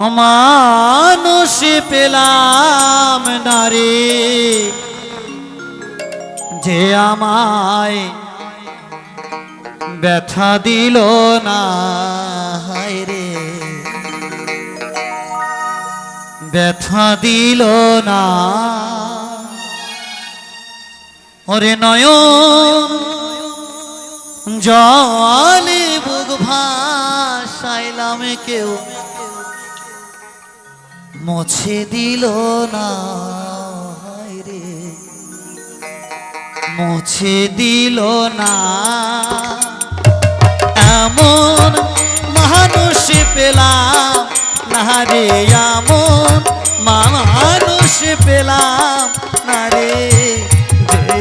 মানুষ পেলাম নারী। যে আমায় ব্যথা দিল না রে। ব্যথা দিল না। ওরে নয়ন জলে বুক ভাসাইলাম কেউ। মুছে দিল না রে। মুছে দিল না। এমন মানুষ পেলাম, না রে, এমন মানুষ পেলাম, না রে।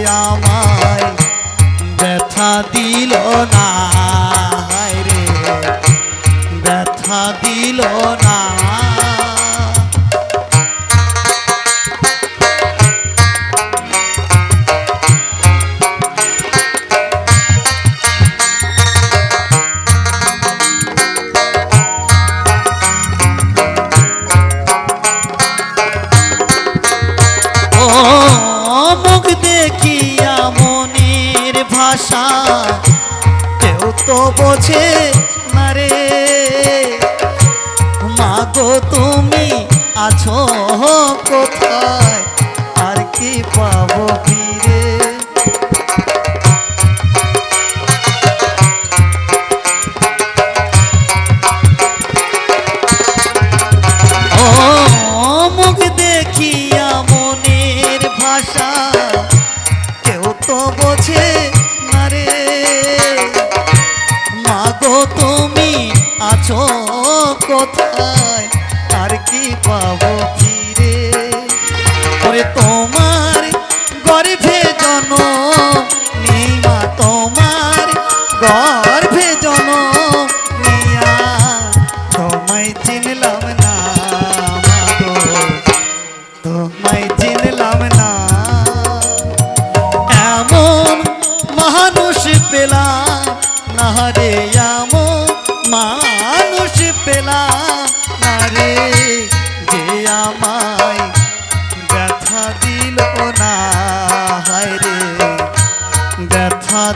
আমায় ব্যথা দিল না। দেখিয়া মনের ভাষা। কেউ তো বোঝে না রে। মাগো তুমি আছো কোথায় আর কি পাবো ফিরে? ওরে তোমার গর্ভে জন মা তোমার গর্ভে জন নিয়া। তোমায় চিনলাম না তোমায় চিনলাম না। এমন মানুষ পেলাম, না রে এমন মানুষ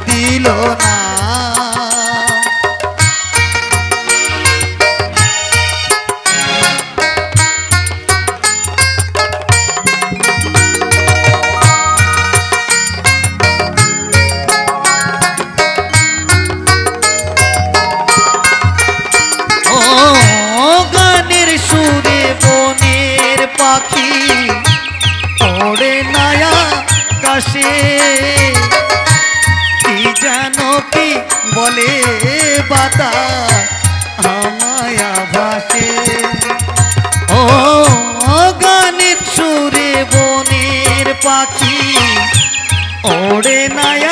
দিল না। সুরে বনের পাখি ওড়ে নায়া কাশে। কি বলে বাতা আমায়া ভাসে। ও গানের সুরে বনের পাখি ওড়ে নায়া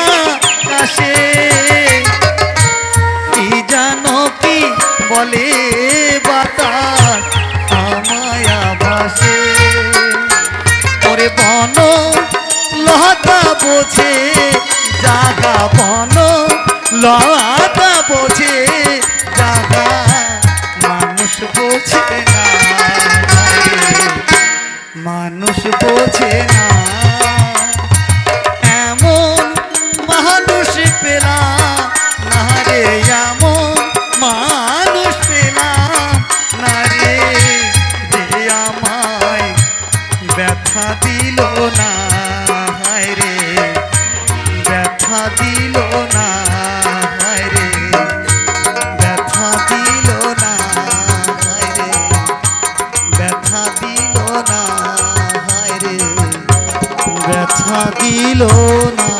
লতা বোঝে জাগা মানুষ না। মানুষ না। এমন মানুষ না রে মানুষ না রে। ব্যথা দিল না। না হায় রে ব্যথা দিল না